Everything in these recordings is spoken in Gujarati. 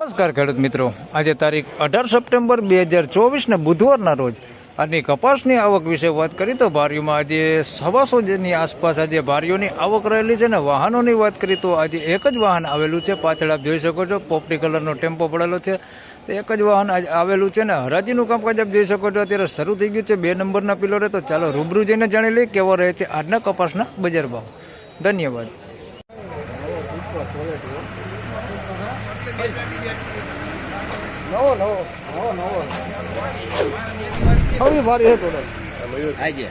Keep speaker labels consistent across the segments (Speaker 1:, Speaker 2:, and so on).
Speaker 1: નમસ્કાર ખેડૂત મિત્રો. આજે તારીખ અઢાર સપ્ટેમ્બર બે હજાર ચોવીસને બુધવારના રોજ આજની કપાસની આવક વિશે વાત કરી તો ભારીઓમાં આજે સવાસો જેની આસપાસ આજે ભારીઓની આવક રહેલી છે ને વાહનોની વાત કરી તો આજે એક જ વાહન આવેલું છે. પાછળ આપ જોઈ શકો છો, પોપટી કલરનો ટેમ્પો પડેલો છે. તો એક જ વાહન આજે આવેલું છે ને હરાજીનું કામકાજ આપ જોઈ શકો છો. અત્યારે શરૂ થઈ ગયું છે બે નંબરના પિલોરે. તો ચાલો રૂબરૂ જઈને જાણી લઈએ કેવો રહે છે આજના કપાસના બજાર ભાવ. ધન્યવાદ.
Speaker 2: નવો નવો નવો નવો. સૌથી ભારી છે ટોટલ
Speaker 3: આજે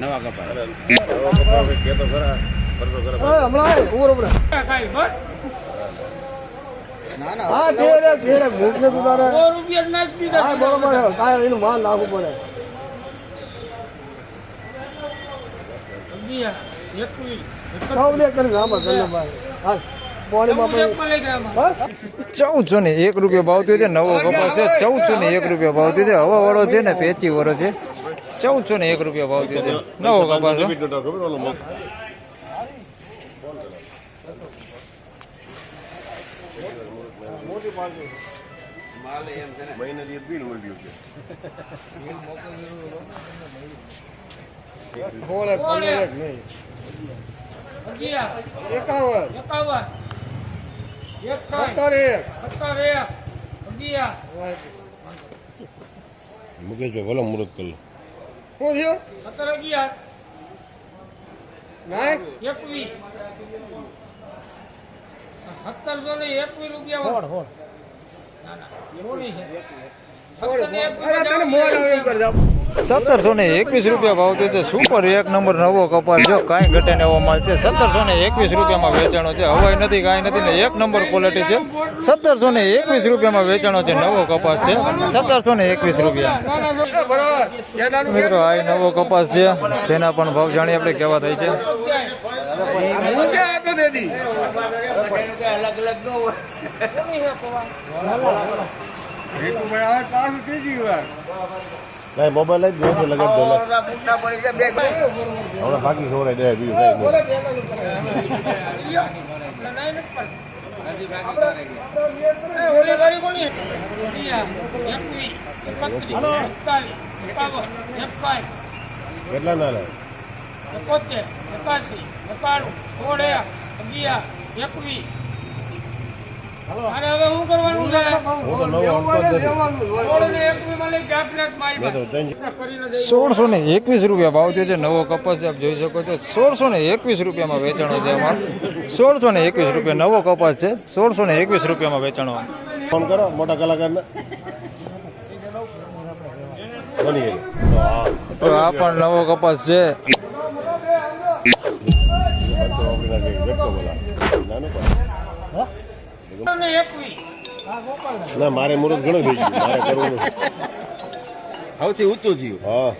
Speaker 3: નવા કપાસ
Speaker 2: એ હમણાં આય, ઊભો રહો, ઊભો રહો. હા તે રે તે રે મોકલે તું તારે હા બરોબર છે એનું માન નાખવું પડે. સૌ દે કરી ગલ્લે ભાઈ. હા. પાણી
Speaker 1: ચૌદસો ને એક રૂપિયા ભાવ થયો છે નવો કપાસ છે? ચૌદસો ને એક રૂપિયા ભાવ થયો છે? હવા વાળો છે ને પેચી વાળો છે. ચૌદસો ને એક રૂપિયા ભાવ થયો છે? નવો કપાસ.
Speaker 2: બોલે પંદર એક નહીં એકાવન સત્તર એક.
Speaker 3: મુકેશભાઈ ભલો મુહૂર્ત કરી લો.
Speaker 2: શું થયું? નાય?
Speaker 4: સત્તરસો ને એકવીસ રૂપિયા
Speaker 2: આવે એમ કરી જાઓ.
Speaker 1: સત્તરસો ને એકવીસ રૂપિયા ભાવ છે સુપર એક નંબર નવો કપાસ જો કાંઈ ઘટે ને એવો માલ છે? સત્તરસો ને એકવીસ રૂપિયામાં વેચાણો છે. હવાઈ નથી કાંઈ નથી ને એક નંબર ક્વોલિટી છે. સત્તરસો ને એકવીસ રૂપિયામાં વેચાણો છે નવો કપાસ છે. સત્તરસો ને એકવીસ રૂપિયા. મિત્રો આ નવો કપાસ છે. જેના પણ ભાવ જાણીએ આપણે કેવા થાય છે.
Speaker 3: મોબાઈલ જ જોશે લગાડ દો હમણાં બાકી ખવડાવી દે બીજું કેટલા ના લે
Speaker 4: એકોતેર એકાસી એકાણું સોળ અગિયાર એકવીસ અરે હવે શું કરવાનું છે?
Speaker 1: સોળસો ને એકવીસ રૂપિયા ભાવ થયો છે નવો કપાસ છે આપ જોઈ શકો છો. સોળસો ને એકવીસ રૂપિયામાં વેચાણો છે અમાર સોળસો ને એકવીસ રૂપિયા નવો કપાસ છે સોળસો ને એકવીસ રૂપિયામાં વેચાણો.
Speaker 3: ફોન કરો મોટા કલાકારને. તો હા
Speaker 1: તો આ પણ નવો કપાસ છે.
Speaker 3: નાનું
Speaker 4: ને
Speaker 3: મારે મુહૂર્ત ઘણું ગયું. મારે કરવું
Speaker 5: સૌથી ઊંચું થયું
Speaker 3: હા.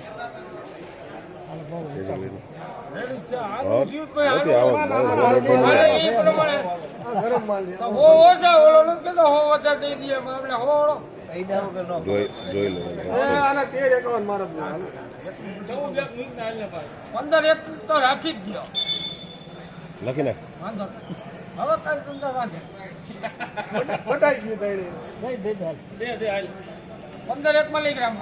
Speaker 3: લખી નાખ.
Speaker 4: હવે કાંઈ ચિંતા વાંધે.
Speaker 2: બટાઈ ગયું તઈને.
Speaker 4: દે દે હાલ. પંદર એક માં ગ્રામ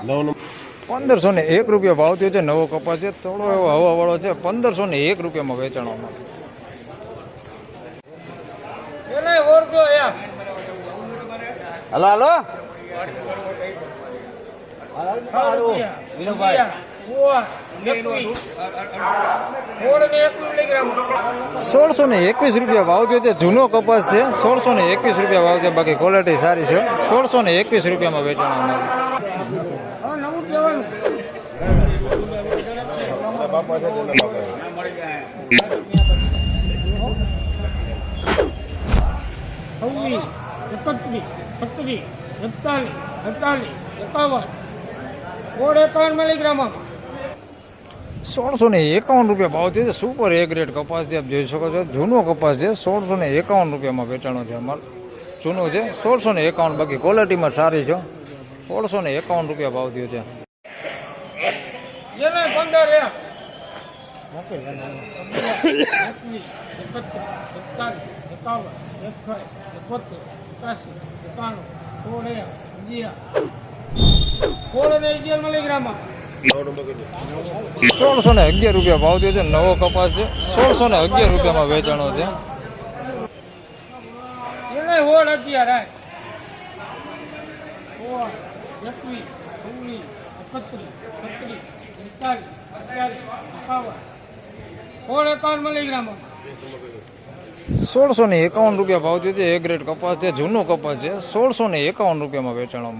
Speaker 1: પંદરસો ને એક રૂપિયા ભાવ થયો છે નવો કપાસ છે થોડો એવો હવા વાળો છે પંદરસો ને એક રૂપિયામાં વેચાણો
Speaker 4: એને ઓળખો
Speaker 5: હલો હલો.
Speaker 4: વિનોભાઈ.
Speaker 1: સોળસો ને એકવીસ રૂપિયા ભાવ થયો છે. જૂનો કપાસ છે. સોળસો ને એકવીસ રૂપિયા ભાવ છે. બાકી ક્વોલિટી સારી છે. સોળસો ને એકવીસ રૂપિયામાં વેચાણ અમારું
Speaker 4: એકત્રીસ છત્રીસ એકતાલીસ અડતાલીસ એકાવન. સોળ એકાવનમાં લઈ ગ્રામ
Speaker 1: સોળસો ને એકાવન રૂપિયા ભાવ થયો છે. સુપર એ ગ્રેડ કપાસ છે આપ જોઈ શકો છો. જૂનો કપાસ છે સોળસો ને એકાવન રૂપિયામાં વેચાણો છે અમારો. જૂનો છે સોળસો ને એકાવન બાકી ક્વોલિટીમાં સારી છે. સોળસો ને એકાવન રૂપિયા ભાવ થયો છે.
Speaker 4: એક સોળ અને અગિયાર મિલીગ્રામમાં
Speaker 1: સોળસો ને અગિયાર રૂપિયા ભાવ થયો છે નવો કપાસ છે. સોળસો ને અગિયાર રૂપિયામાં વેચાણો છે. સોળસો ને એકાવન રૂપિયા ભાવ થયો છે એ ગ્રેડ કપાસ છે જૂનો કપાસ છે. સોળસો ને એકાવન રૂપિયામાં વેચાણો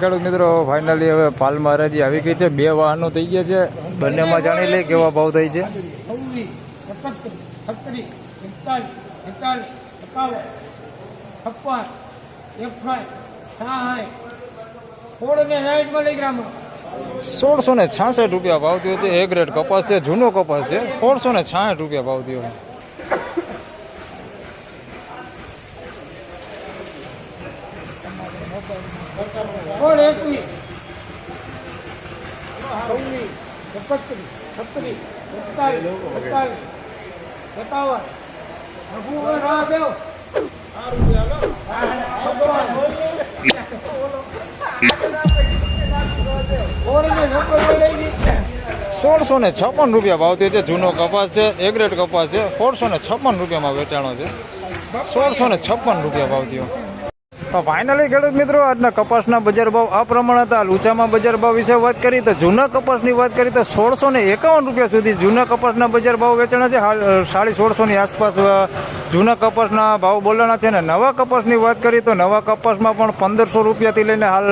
Speaker 1: ખેડૂત મિત્રો ફાઇનલી હવે પાલ મહારાજી આવી ગઈ છે. બે વાહનો થઈ ગયા છે. બંનેમાં જાણી લઈ કેવા ભાવ થઈ છે. સોળસો ને છાસઠ રૂપિયા ભાવ થયો છે. એ ગ્રેડ કપાસ છે જૂનો કપાસ છે. સોળસો ને છાસઠ રૂપિયા ભાવ થયો.
Speaker 4: સોળ એકવીસ છવ્વીસ એકત્રીસ છત્રીસ સત્તાવીસ સત્તાવીસ સત્તાવન. રઘુ રાહ દેવ
Speaker 1: સોળસો ને છપ્પન રૂપિયા ભાવ થયો છે. જૂનો કપાસ છે એગ્રેટ કપાસ છે. સોળસો ને છપ્પન રૂપિયામાં વેચાણો છે. સોળસો ને છપ્પન રૂપિયા ભાવ થયો. તો ફાઇનલી ખેડૂત મિત્રો, આજના કપાસના બજાર ભાવ આ પ્રમાણે હતા. લુચામાં બજાર ભાવ વિશે વાત કરી તો જૂના કપાસની વાત કરી તો સોળસો ને એકાવન રૂપિયા સુધી જૂના કપાસના બજાર ભાવ વેચાણા છે. હાલ સાડી સોળસો ની આસપાસ જૂના કપાસના ભાવ બોલાણા છે. ને નવા કપાસની વાત કરી તો નવા કપાસમાં પણ પંદરસો રૂપિયાથી લઈને હાલ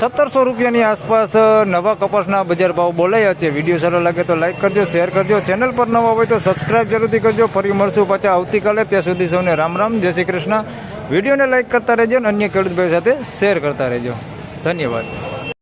Speaker 1: સત્તરસો રૂપિયાની આસપાસ નવા કપાસના બજાર ભાવ બોલાયા છે. વીડિયો સારો લાગે તો લાઇક કરજો, શેર કરજો. ચેનલ પર નવા હોય તો સબસ્ક્રાઇબ જરૂરથી કરજો. ફરી મળશું પાછા આવતીકાલે. ત્યાં સુધી સૌને રામ રામ. જય શ્રી કૃષ્ણ. વિડીયોને લાઇક કરતા રહેજો અને અન્ય ખેડૂત સાથે શેર કરતા રહેજો. ધન્યવાદ.